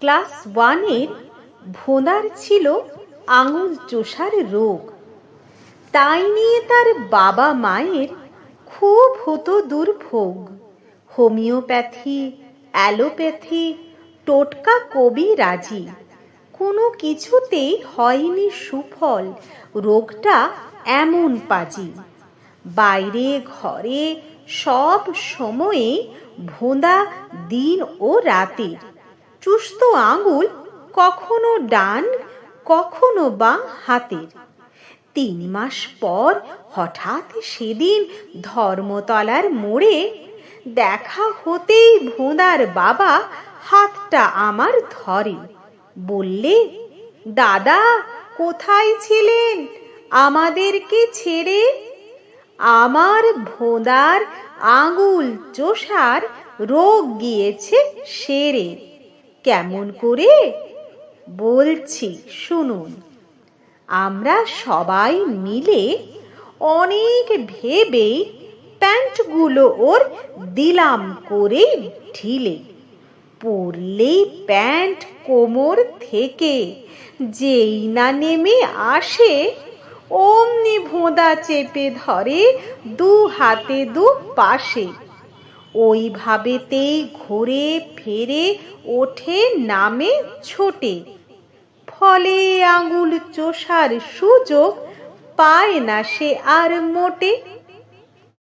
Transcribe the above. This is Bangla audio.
ক্লাস ওয়ানের ভোঁদার ছিল আঙুল চোষার রোগ। তাই নিয়ে তার বাবা মায়ের খুব হতো দুর্ভোগ। হোমিওপ্যাথি, অ্যালোপ্যাথি, টোটকা কবি রাজি। কোনো কিছুতেই হয়নি সুফল, রোগটা এমন পাজি। বাইরে, ঘরে, সব সময়ে ভোঁদা দিন ও রাতে চুস্ত আঙুল, কখনো ডান, কখনো বা হাতের। তিন মাস পর হঠাৎ সেদিন ধর্মতলার মোড়ে দেখা হতেই ভোঁদার বাবা হাতটা আমার ধরে। বললে, দাদা, কোথায় ছিলেন? আমাদেরকে ছেড়ে? আমার ভোঁদার আঙুল চোষার রোগ গিয়েছে সেরে। কেমন করে? বলছি শুনুন। আমরা সবাই মিলে অনেক ভেবে প্যান্টগুলো ওর দিলাম করে ঢিলে। পরলেই প্যান্ট কোমর থেকে যেই না নেমে আসে অমনি ভোঁদা চেপে ধরে দু হাতে দু পাশে। ওইভাবেতেই ঘুরে ফেরে, ওঠে, নামে, ছোটে। ফলে আঙুল চষার সুযোগ পায় না সে আর মোটে।